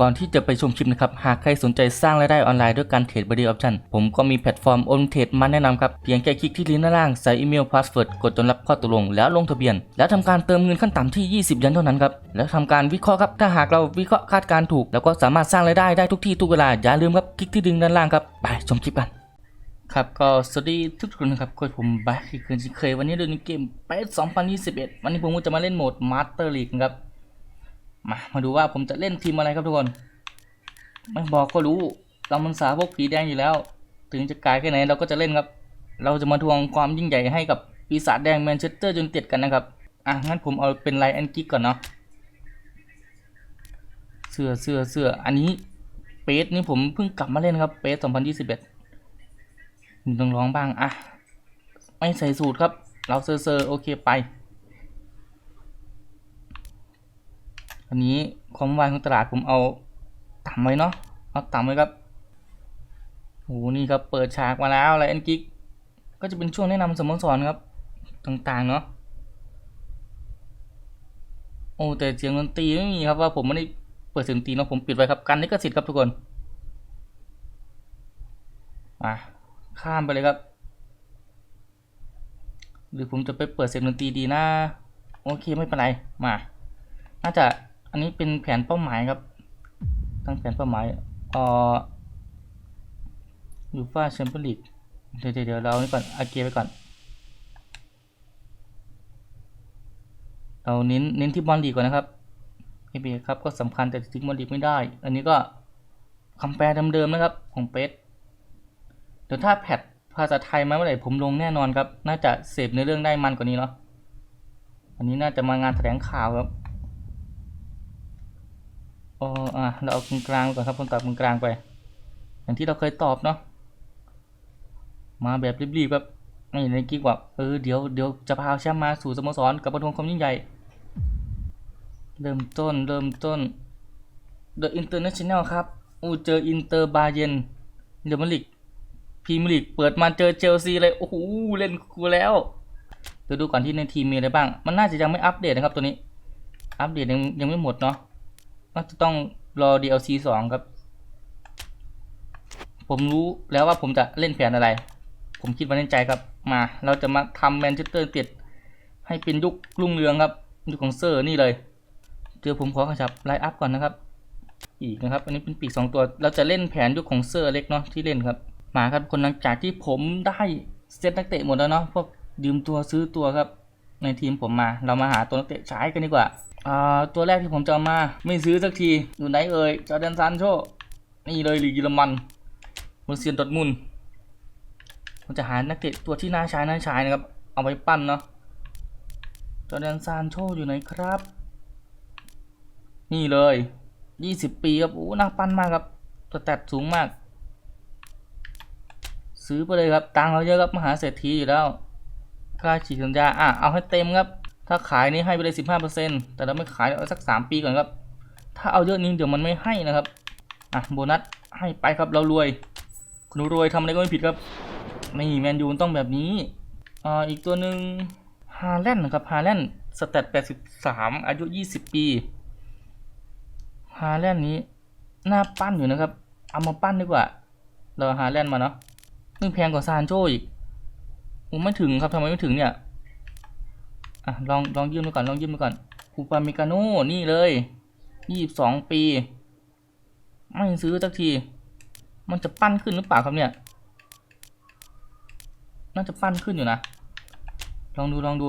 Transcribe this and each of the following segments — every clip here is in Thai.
ก่อนที่จะไปชมคลิปนะครับ หากใครสนใจสร้างรายได้ออนไลน์ด้วยการเทรดบริออปชันผมก็มีแพลตฟอร์มโอนเทรดมาแนะนำครับ เพียงแค่คลิกที่ลิงก์ด้านล่าง ใส่อีเมลพาสเวิร์ดกดจนรับข้อตกลง แล้วลงทะเบียน แล้วทำการเติมเงินขั้นต่ำที่ 20 ยันเท่านั้นครับ แล้วทำการวิเคราะห์ครับ ถ้าหากเราวิเคราะห์คาดการณ์ถูก แล้วก็สามารถสร้างรายได้ได้ทุกที่ทุกเวลา อย่าลืมครับ คลิกที่ลิงก์ด้านล่างครับ ไปชมคลิปกัน ครับก็สวัสดีทุกคนนะครับก็ผมแบ็คคืนเช่นเคยวันนี้เดินเกมเปส2021 วันนี้ผมก็จะมาเล่นโหมดมาสเตอร์ลีกครับ มา มาดูว่าผมจะเล่นทีมอะไรครับทุกคน ไม่บอกก็รู้เรามันสาวกผีแดงอยู่แล้ว ถึงจะกลายแค่ไหนเราก็จะเล่นครับ เราจะมาทวงความยิ่งใหญ่ให้กับปีศาจแดงแมนเชสเตอร์ยูไนเต็ดกันนะครับ อะ งั้นผมเอาเป็นไลแอนกิกก่อนเนาะ เสื้อเสื้อเสื้ออันนี้เปสนี่ผมเพิ่งกลับมาเล่นครับ เปส2021ผมต้องร้องบ้าง อะ ไม่ใส่สูตรครับ เราเซอร์เซอร์โอเคไป อันนี้ความวายของตลาดผมเอาต่ำไว้เนาะเอาต่ำไว้ครับโหนี่ครับเปิดฉากมาแล้วอะไรอันกิกก็จะเป็นช่วงแนะนำสโมสรครับ ต่างๆเนาะโอ้แต่เสียงดนตรีไม่มีครับว่าผมไม่ได้เปิดเสียงดนตรีเนาะผมปิดไว้ครับกันนี่ก็สิทธิ์ครับทุกคนมาข้ามไปเลยครับ หรือผมจะไปเปิดเสียงดนตรีดีนะโอเคไม่เป็นไรมา น่าจะ อันนี้เป็นแผนเป้าหมายครับ ตั้งแผนเป้าหมายอ่อยูฟ่าแชมเปี้ยนลีกเดี๋ยวเดี๋ยวเดี๋ยวเรานี่ก่อนอาเกไปก่อนเราเน้นเน้นที่บอลลีกก่อนนะครับเอเบครับก็สำคัญแต่ทิ้งบอลลีกไม่ได้ อันนี้ก็คำแปลเดิมๆนะครับ ของเป๊ะเดี๋ยวถ้าแพทภาษาไทยมาเมื่อไหร่ผมลงแน่นอนครับ น่าจะเสพในเรื่องได้มันกว่านี้เนาะอันนี้น่าจะมางานแถลงข่าวครับ อ๋ออะเราเอากลางกลางก่อนครับคนตอบกลางกลางไป อย่างที่เราเคยตอบเนาะมาแบบรีบๆครับไม่ในกิ๊กว่าเออเดี๋ยวเดี๋ยวจะพาแชมป์มาสู่สโมสรกับประทวงความยิ่งใหญ่ เริ่มต้นเริ่มต้น The International ครับอูเจออินเตอร์บาเยนเดอะมาลิกพรีเมียร์ลีกเปิดมาเจอเชลซีเลยโอ้โหเล่นกูแล้วเดี๋ยวดูก่อนที่ในทีมมีอะไรบ้าง มันน่าจะยังไม่อัปเดตนะครับตัวนี้ อัปเดตยังยังไม่หมดเนาะ น่าจะต้องรอ DLC สองครับ ผมรู้แล้วว่าผมจะเล่นแผนอะไร ผมคิดมาในใจครับ มา เราจะมาทำแมนเชสเตอร์ติดให้เป็นยุครุ่งเรืองครับ ยุคของเซอร์นี่เลยเดี๋ยวผมขอขยับไลน์อัพก่อนนะครับ อีกนะครับ อันนี้เป็นปีกสองตัว เราจะเล่นแผนยุคของเซอร์เล็กเนาะที่เล่นครับมาครับคนหลังจากที่ผมได้เซตนักเตะหมดแล้วเนาะพวกยืมตัวซื้อตัวครับ ในทีมผมมา เรามาหาตัวนักเตะใช้กันดีกว่าตัวแรกที่ผมจะเอมาไม่ซื้อสักที อยู่ไหนเอ่ยจอแดนซานโช นี่เลยลีกเยอรมันบนเซียนดอทมุนผมจะหานักเตะตัวที่น่าใช้น่าใช้นะครับ เอาไว้ปั้นเนาะจอแดนซานโชอยู่ไหนครับ นี่เลยยี่สิบปีครับโอ้น่าปั้นมากครับสแตทสูงมาก ซื้อไปเลยครับตังเราเยอะครับมหาเศรษฐีอยู่แล้ว ค่าฉีดสัญญาอะเอาให้เต็มครับ ถ้าขายนี่ให้ไปเลยสิบห้าเปอร์เซ็นต์แต่เราไม่ขายเอาสักสามปีก่อนครับ ถ้าเอาเยอะนี้เดี๋ยวมันไม่ให้นะครับอะโบนัสให้ไปครับเรารวย คุณรวยทำอะไรก็ไม่ผิดครับนี่แมนยูต้องแบบนี้อ่าอีกตัวหนึ่งฮาแลนด์นะครับฮาแลนด์สแตทแปดสิบสามอายุยี่สิบปีฮาแลนด์นี้หน้าปั้นอยู่นะครับ เอามาปั้นดีกว่า เราฮาแลนด์มาเนาะนี่แพงกว่าซานโชอีก ผมไม่ถึงครับทำไมไม่ถึงเนี่ยอะลองลองยืมไปก่อนลองยืมไปก่อนคูปาเมกาโน่นี่เลยยี่สิบสองปี ไม่ซื้อสักที มันจะปั้นขึ้นหรือเปล่าครับเนี่ย น่าจะปั้นขึ้นอยู่นะ ลองดูลองดู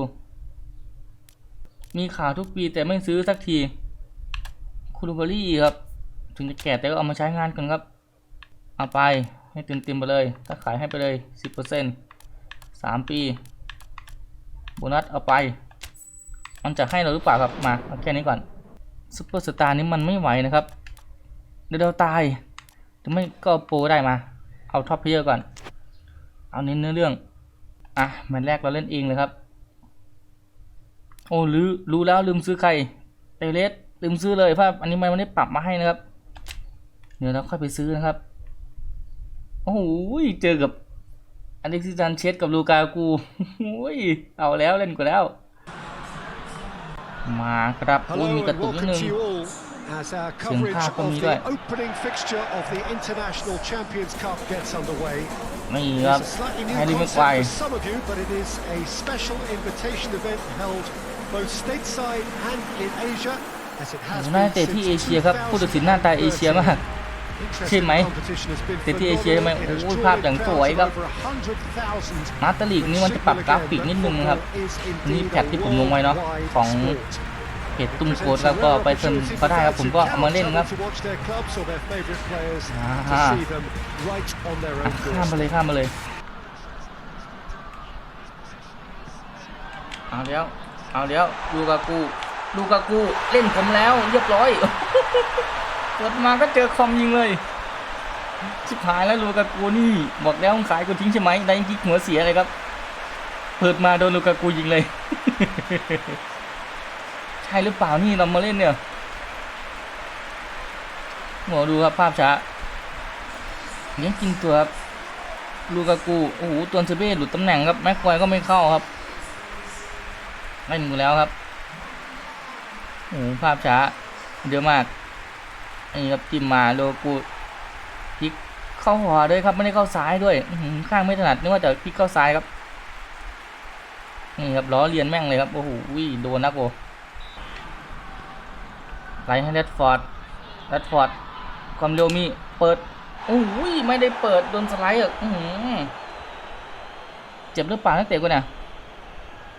มีข่าวทุกปีแต่ไม่ซื้อสักที คูรูเบารี่ครับ ถึงจะแก่แต่ก็เอามาใช้งานกันครับ เอาไปให้เต็มเต็มๆไปเลย ถ้าขายให้ไปเลยสิบเปอร์เซ็นต์ สามปี โบนัสเอาไป มันจะให้เราหรือเปล่าครับ มาเอาแค่นี้ก่อนซุปเปอร์สตาร์นี้มันไม่ไหวนะครับ เดี๋ยวเราตายถึงไม่ก็โปรได้มา เอาท็อปเพลเยอร์ก่อน เอาเน้นเนื้อเรื่อง อะมตช์แรกเราเล่นเองเลยครับ โอ้รู้รู้แล้วลืมซื้อใครเตเลสลืมซื้อเลยเพราะอันนี้มันไม่ได้ปรับมาให้นะครับ เดี๋ยวเราค่อยไปซื้อนะครับ โอ้โหเจอกับ อันนี้ซิซันเช็ดกับลูกากูอุ้ยเอาแล้วเล่นกูแล้ว มาครับอุ้ยมีกระตุกนิดนึง as our coverage of the opening fixture of the International Champions Cup gets underway. It's a slightly new concept for some of you, but it is a special invitation event held both stateside and in Asia, as it has been since 2013. ใช่ไหม competition has been เตะที่เอเชียใช่ไหม phenomenal. It has โอ้ย drawn ภาพอย่าง in สวยครับ crowds of over 100,000มาสเตอร์ลีกนี่มันจะปรับกราฟิกนิดนึงนะครับนี่แพทที่ผมลงไว้เนาะของเพจตุ้มโค้ดแล้วก็ไปเติมก็ได้ครับผมก็เอามาเล่นครับอ่าอะข้ามมาเลยข้ามมาเลยเอาแล้วเอาแล้วลูกากูลูกากูเล่นผมแล้วเรียบร้อย เปิดมาก็เจอคอมยิงเลยชิบหายแล้วลูกากูนี่ บอกแล้วขายกูทิ้งใช่ไหมได้ยิงหัวเสียเลยครับ เปิดมาโดนลูกากูยิงเลย ใช่หรือเปล่านี่เรามาเล่นเนี่ยหมอดูครับภาพช้าเลี้ยงกินตัวครับลูกากูโอ้โหตัวเซเบ้หลุดตำแหน่งครับแม็กควายก็ไม่เข้าครับไม่หนูแล้วครับโอ้โหภาพช้าเยอะมาก นี่ครับจิ้มมาโลกูพลิกเข้าหัวด้วยครับไม่ได้เข้าซ้ายด้วยข้างไม่ถนัดนึกว่าจะพลิกเข้าซ้ายครับ นี่ครับล้อเลียนแม่งเลยครับโอ้โหวิ่โดนนักโอไล่ให้เรดฟอร์ดเรดฟอร์ดความเร็วมีเปิดโอ้ยไม่ได้เปิดโดนสไลด์อะเจ็บหรือเปล่านักเตะกูเนี่ย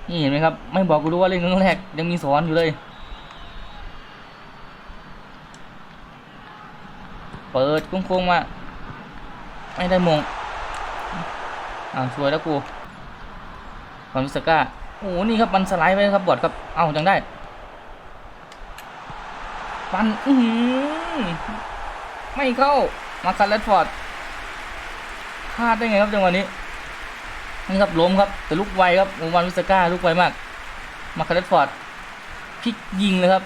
นี่เห็นไหมครับ ไม่บอกกูรู้ว่าเล่นครั้งแรกยังมีสอนอยู่เลย ปิดโค้งๆมาไม่ได้มงอ้าวสวยแล้วกูความรู้สึกก้าโอ้โหนี่ครับมันสไลด์ไปครับบอดครับ เอ้าจังได้ปันอือหือไม่เข้า มาคันแรดฟอร์ดพลาดได้ไงครับจังหวะนี้ นี่ครับล้มครับ แต่ลุกไวครับโอวันวิสก้าลุกไวมาก มาคันแรดฟอร์ดพลิกยิงเลยครับ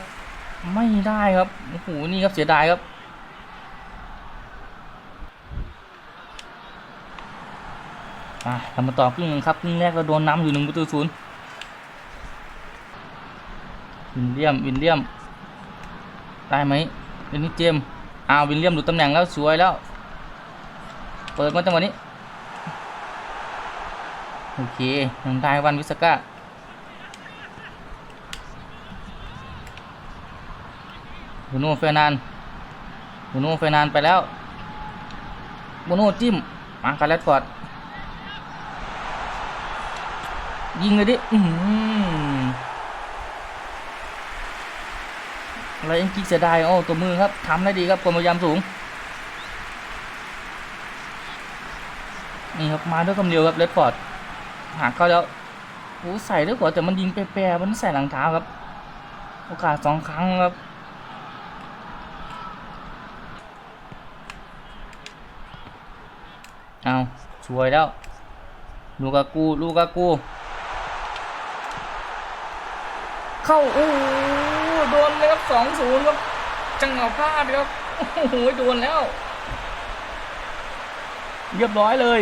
ไม่ได้ครับ โอ้โห นี่ครับเสียดายครับ อะเรามาต่อครึ่งนึงครับครึ่งแรกเราโดนน้ำอยู่หนึ่งประตูศูนย์วินเลียมวินเลียมได้ไหมเดนนี่เจมอ้าววินเลียมหลุดตำแหน่งแล้วสวยแล้ว เปิดมาจังหวะนี้โอเคยังได้วันวิสก้าบูโน่เฟร์นานบูโน่เฟร์นานไปแล้วบูโน่จิ้มมาคาร์เลตฟอร์ด ยิงเลยดิ อือหืออะไรยังกิ๊กเสียดายโอ้ตัวมือครับทำได้ดีครับความพยายามสูง นี่ครับมาด้วยความเร็วครับเลดฟอร์ดหากเข้าแล้วโอ้ใส่ด้วยกว่าแต่มันยิงแปรๆมันใส่หลังเท้าครับ โอกาสสองครั้งครับเอาสวยแล้ว ลูกากู ลูกากู เข้าโอ้โดนเลยครับสองศูนย์ครับจังหวะพลาดครับโอ้โหโดนแล้ว เรียบร้อยเลย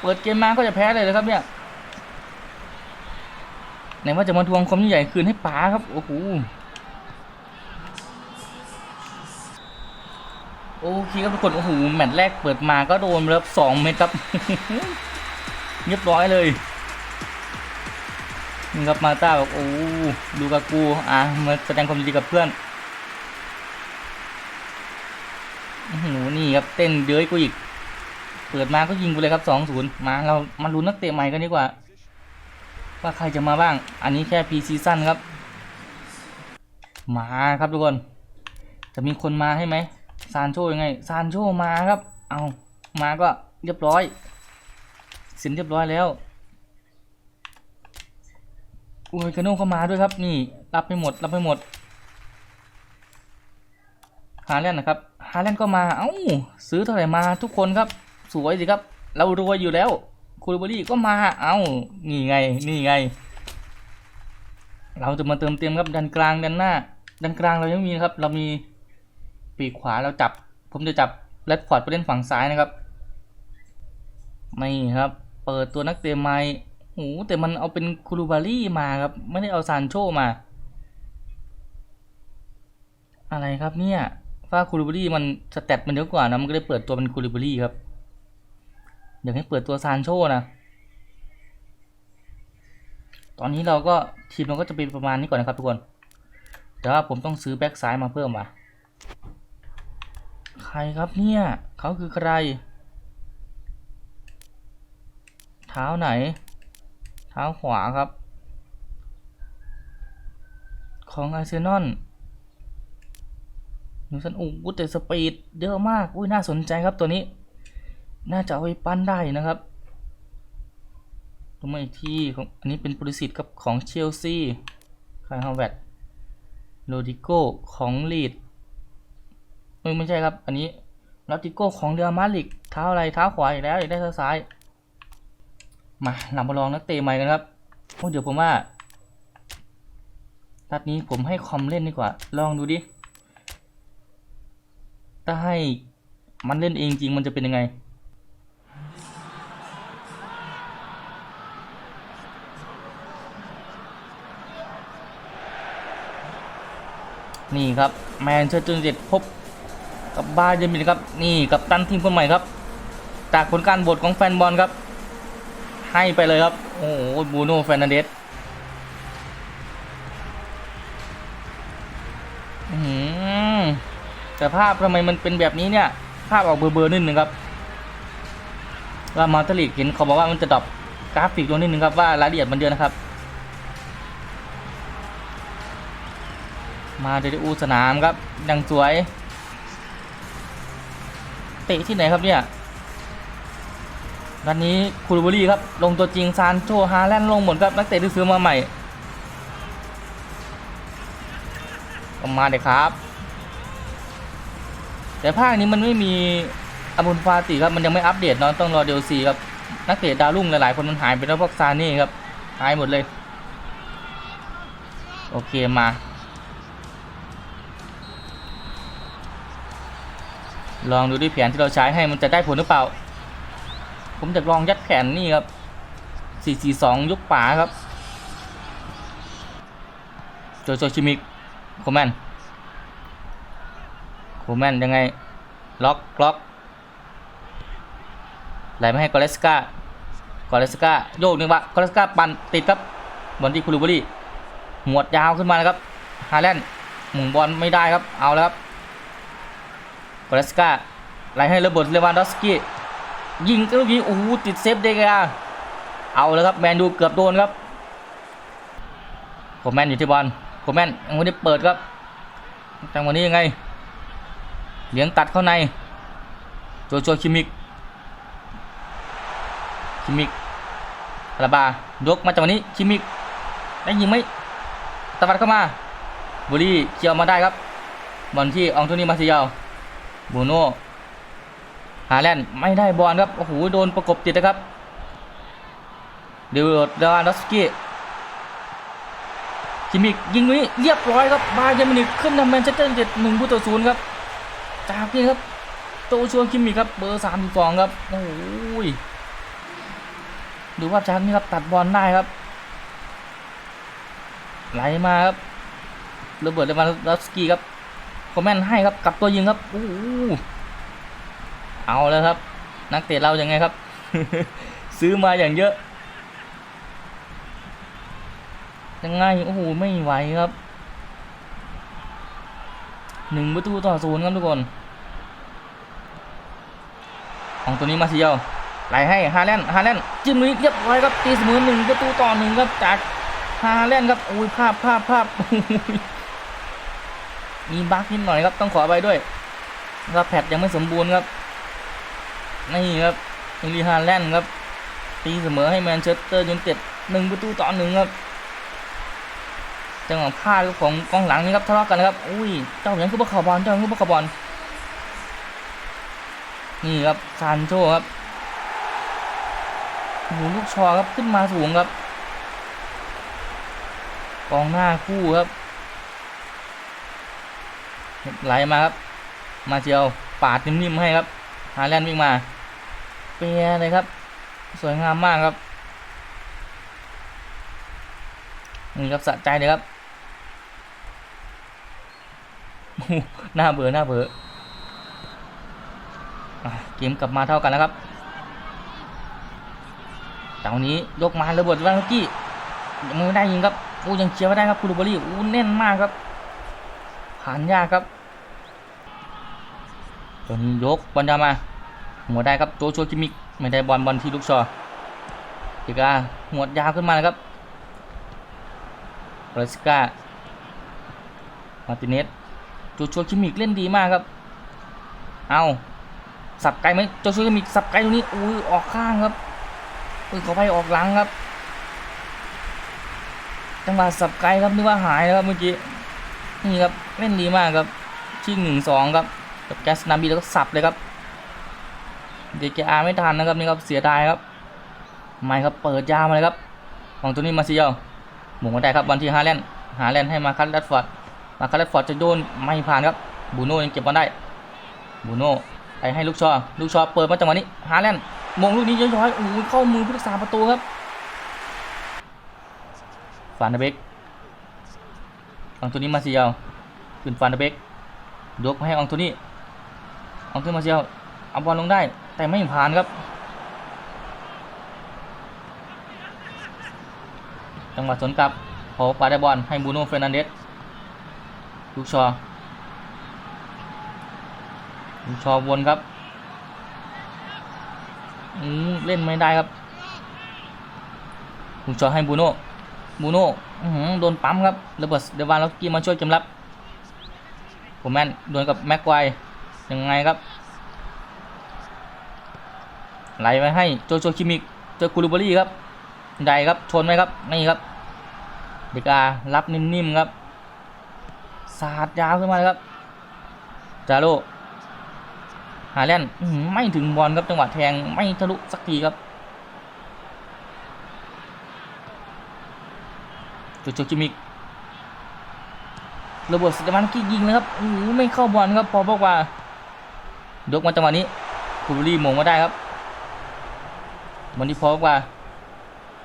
เปิดเกมมาก็จะแพ้เลยนะครับเนี่ยไหนว่าจะมาทวงความยิ่งใหญ่คืนให้ป๋าครับ โอ้โห เคครับทุกคนโอ้โหแมตช์แรกเปิดมาก็โดนไปแล้วสองเมตรครับเรียบร้อยเลยนี่ครับมาต้าบอกโอ้ดูกับกูอะมาแสดงความยินดีกับเพื่อนโอ้โหนี่ครับเต้นเย้ยกูอีก เปิดมาก็ยิงกูเลยครับสองศูนย์มาเรามาลุ้นนักเตะใหม่กันดีกว่า ว่าใครจะมาบ้าง อันนี้แค่พีซีซั่นครับ มาครับทุกคน จะมีคนมาให้ไหม ซานโชยังไงซานโชมาครับ เอามาก็เรียบร้อยเสินเรียบร้อยแล้วอุยกาโน่เข้ามาด้วยครับ นี่ รับไปหมด รับไปหมด ฮาแลนด์นะครับ ฮาแลนด์ก็มา เอ้า ซื้อเท่าไหร่มาทุกคนครับ สวยสิครับ เรารวยอยู่แล้ว คูริบรี่ก็มา เอ้า นี่ไง นี่ไง เราจะมาเติมเต็มครับดันกลางดันหน้าดันกลางเรายังมีครับ เรามี ปีกขวาเราจับ ผมจะจับแรดฟอร์ดไปเล่นฝั่งซ้ายนะครับนี่ครับ เปิดตัวนักเตะใหม่โอ้แต่มันเอาเป็นคูรูบารี่มาครับ ไม่ได้เอาซานโชมา อะไรครับเนี่ยฟ้าคูรูบารี่มันสเตตมันเยอะกว่านะมันก็เลยเปิดตัวเป็นคูรูบารี่ครับอยากให้เปิดตัวซานโชนะตอนนี้เราก็ทีมเราก็จะเป็นประมาณนี้ก่อนนะครับทุกคน แต่ว่าผมต้องซื้อแบ็กซ้ายมาเพิ่มว่ะ ใครครับเนี่ย เขาคือใคร เท้าไหน เท้าขวาครับ ของอาร์เซนอลนิวสันอู้แต่สปีดเยอะมาก อุ้ยน่าสนใจครับตัวนี้ น่าจะเอาไปปั้นได้นะครับตัวมาอีกที่ของอันนี้เป็นบริสิทธิ์กับของเชลซีคายฮาวเวตโรดิโกของลีด ไม่ไม่ใช่ครับ อันนี้โรดิโก้ของเดอมาลิกเท้าอะไรเท้าขวาอีกแล้วอีกได้เท้าซ้าย มาเรามาลองนักเตะใหม่กันครับโอ้เดี๋ยวผมว่านัดนี้ผมให้คอมเล่นดีกว่า ลองดูดิ ถ้าให้มันเล่นเองจริงมันจะเป็นยังไง นี่ครับ แมนเชสเตอร์ยูไนเต็ดพบ กับบาเยมินครับ นี่กับตันทีมคนใหม่ครับ จากผลการโหวตของแฟนบอลครับ ให้ไปเลยครับ โอ้โหบูโน่แฟร์นันเดสแต่ภาพทำไมมันเป็นแบบนี้เนี่ย ภาพออกเบลอๆนิดนึงครับว่ามาตลิกเห็นเขาบอกว่ามันจะดรอปกราฟิกลงนิดนึงครับว่ารายละเอียดมันเยอะนะครับ มาเดลิอูสนามครับดังสวย เตะที่ไหนครับเนี่ยนัดนี้คูรูบรีครับ ลงตัวจริงซานโชฮาแลนด์ลงหมดครับนักเตะที่ซื้อมาใหม่ก็มาเด็กครับ แต่ภาคนี้มันไม่มีอาบุนฟาติครับมันยังไม่อัปเดตเนาะต้องรอเดลซีครับนักเตะดาวรุ่งหลายๆคนมันหายไปแล้วพวกซานี่ครับหายหมดเลย โอเคมา ลองดูดิแผนที่เราใช้ให้มันจะได้ผลหรือเปล่า ผมจะลองยัดแผนนี่ครับ 442 ยุกป่าครับ โจโจชิมิกโคแมนโคแมนยังไง ล็อกล็อกไหลไม่ให้กอเลสกากอเลสกาโยกหนึ่งบะกอเลสกาปั่นติดครับบอลที่คูลูบอรี่หมวดยาวขึ้นมานะครับฮาแลนด์หมุนบอลไม่ได้ครับเอาแล้วครับ กอลสกาไหลให้ระเบิดเลวานดอสกี้ยิงก็ลูกนี้โอ้โหติดเซฟเดกาเอาแล้วครับแมนดูเกือบโดนครับโคแมนอยู่ที่บอลโคแมนยังไม่ได้เปิดครับจังหวะนี้ยังไงเลี้ยงตัดเข้าในโจโจคิมิกคิมิกอาราบายกมาจังหวะนี้คิมิกได้ยิงไหมตะวัดเข้ามาบุรีเกี่ยวมาได้ครับบอลที่อองโทนีมาซิยาล บูโน่ฮาแลนด์ไม่ได้บอลครับ โอ้โห โดนประกบติดนะครับเดวิดดานดอสกี้คิมิกยิงนี้เรียบร้อยครับ บาเยร์มินิกขึ้นนำแมนเชสเตอร์ยูไนเต็ดหนึ่งประตูศูนย์ครับ จากนี้ครับ โตชัวคิมิกครับ เบอร์สามสองครับ โอ้ย ดูภาพชัดนี่ครับ ตัดบอลได้ครับ ไหลมาครับระเบิดเลวานดอฟสกี้ครับ คอมเมนต์ให้ครับกลับตัวยิงครับโอ้เอาแล้วครับ นักเตะเรายังไงครับ ซื้อมาอย่างเยอะ ยังไงโอ้โหไม่ไหวครับหนึ่งประตูต่อศูนย์ครับทุกคน ของตัวนี้มาเซียวไหลให้ฮาแลนด์ฮาแลนด์จิ้มนี้เรียบร้อยครับตีเสมอหนึ่งประตูต่อหนึ่งครับจากฮาแลนด์ครับโอ้ยภาพภาพภาพ มีบั๊กนิดหน่อยครับต้องขอไปด้วยครับแพทยังไม่สมบูรณ์ครับนี่ครับอิลีฮาแลนด์ครับ ตีเสมอให้แมนเชสเตอร์ยูไนเต็ดหนึ่งประตูต่อหนึ่งครับจังหวะพลาดของกองหลังนี่ครับทะเลาะกันนะครับอุ้ยเจ้าอย่างคือบัคคาบอลเจ้าอย่างคือบัคคาบอลนี่ครับซานโชครับโอ้โหลูกชอครับขึ้นมาสูงครับกองหน้าคู่ครับ ไหลมาครับ มาเชียวปาดนิ่มๆให้ครับฮาแลนด์วิ่งมา เปียเลยครับ สวยงามมากครับนี่ครับสะใจเลยครับหน้าเบื่อหน้าเบื่อเกมกลับมาเท่ากันแล้วครับแต่วันนี้ยกมาระเบิดวันกี้ยังไม่ได้ยิงครับโอ้ยังเชียร์ไม่ได้ครับคูรูบอรี่โอ้แน่นมากครับผ่านยากครับ ตัวนี้ยกบอลยาวมาหัวได้ครับโจชัวกิมิกไม่ได้บอลบอลที่ลูกชอเอกาหัวยาวขึ้นมาเลยครับเรสกามาติเนสโจชัวกิมิกเล่นดีมากครับ เอาสับไกลไหมโจชัวกิมิกสับไกลตรงนี้อุ้ยออกข้างครับอุ้ยขอไปออกหลังครับจังหวะสับไกลครับนึกว่าหายแล้วครับเมื่อกี้นี่ครับเล่นดีมากครับชิงหนึ่งสองครับ กับแก๊สนาบีแล้วก็สับเลยครับเดกอาไม่ทันนะครับนี่ครับเสียดายครับไม่ครับเปิดยาวมาเลยครับ ของตัวนี้มาเซียวหมุนมาได้ครับวันที่ฮาแลนด์ฮาแลนด์ให้มาคัตแรดฟอร์ดมาคัตแรดฟอร์ดจะโดนไม่ผ่านครับบูโน่ยังเก็บบอลได้บูโน่ไปให้ลูกชอลูกชอเปิดมาจังหวะนี้ฮาแลนด์มงลูกนี้ย้อยๆโอ้โหเข้ามือผู้รักษาประตูครับฟานเดเบกของตัวนี้มาเซียวขึ้นฟานเดเบกยกมาให้อองตัวนี้ อองตัวนี้มาเซียวเอาบอลลงได้ แต่ไม่ผ่านครับจังหวะสวนกลับพอปาได้บอลให้บูโน่เฟรนันเดสลูกชอลูกชอวนครับอืมเล่นไม่ได้ครับลูกชอให้บูโน่บูโน่โดนปั๊มครับระเบิดเดวานแล้วกี้มาช่วยเกมรับผมแมนโดนกับแม็กไกว ยังไงครับ ไหลไปให้โจโจคิมิกเจอคูรูบอรี่ครับใดครับชนไหมครับนี่ครับเดการับนิ่มๆครับสาดยาวขึ้นมาเลยครับจาโร่หาแล่นไม่ถึงบอลครับจังหวะแทงไม่ทะลุสักทีครับโจโจคิมิกระเบิดสเตฟานกี้ยิงเลยครับโอ้โหไม่เข้าบอลครับพอบอกว่า ยกมาจังหวะนี้คูบรี่มงมาได้ครับวันนี้พบว่า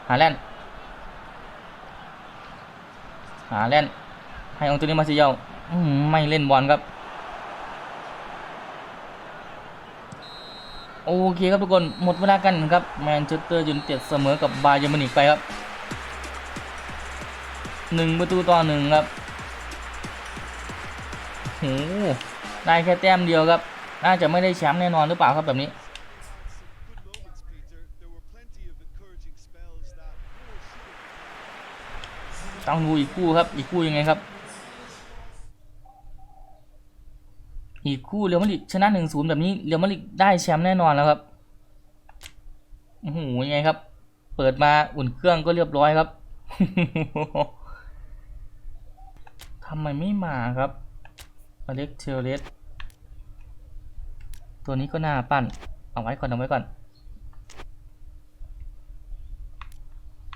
หาแลนหาแลนให้องตัวนี้มาสิเยาไม่เล่นบอลครับ โอเคครับทุกคนหมดเวลากันครับแมนเชสเตอร์ยูไนเต็ดเสมอกับบาเยอร์มินิกไปครับหนึ่งประตูต่อหนึ่งครับโหได้แค่แต้มเดียวครับ น่าจะไม่ได้แชมป์แน่นอนหรือเปล่าครับแบบนี้ ต้องดูอีกคู่ครับ อีกคู่ยังไงครับ อีกคู่เรอัลมาดริดชนะหนึ่งศูนย์แบบนี้เรอัลมาดริดได้แชมป์แน่นอนแล้วครับโอ้โหยังไงครับ เปิดมาอุ่นเครื่องก็เรียบร้อยครับทำไมไม่มาครับอเล็กเทเลส ตัวนี้ก็น่าปั้น เอาไว้ก่อนเอาไว้ก่อน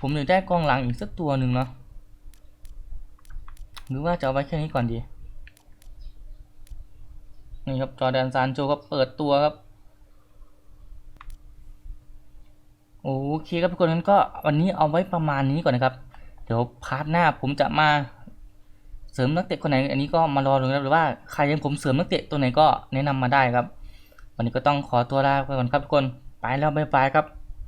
ผมอยากได้กองหลังอีกสักตัวหนึ่งเนาะ หรือว่าจะเอาไว้แค่นี้ก่อนดี นี่ครับจอแดนซานโจก็เปิดตัวครับโอเคครับทุกคนงั้นก็วันนี้เอาไว้ประมาณนี้ก่อนนะครับ เดี๋ยวพาร์ทหน้าผมจะมาเสริมนักเตะคนไหน อันนี้ก็มารอดูนะครับหรือว่าใครยังผมเสริมนักเตะตัวไหนก็แนะนำมาได้ครับ วันนี้ก็ต้องขอตัวลาไปก่อนครับทุกคน ไปแล้วบ๊ายบายครับ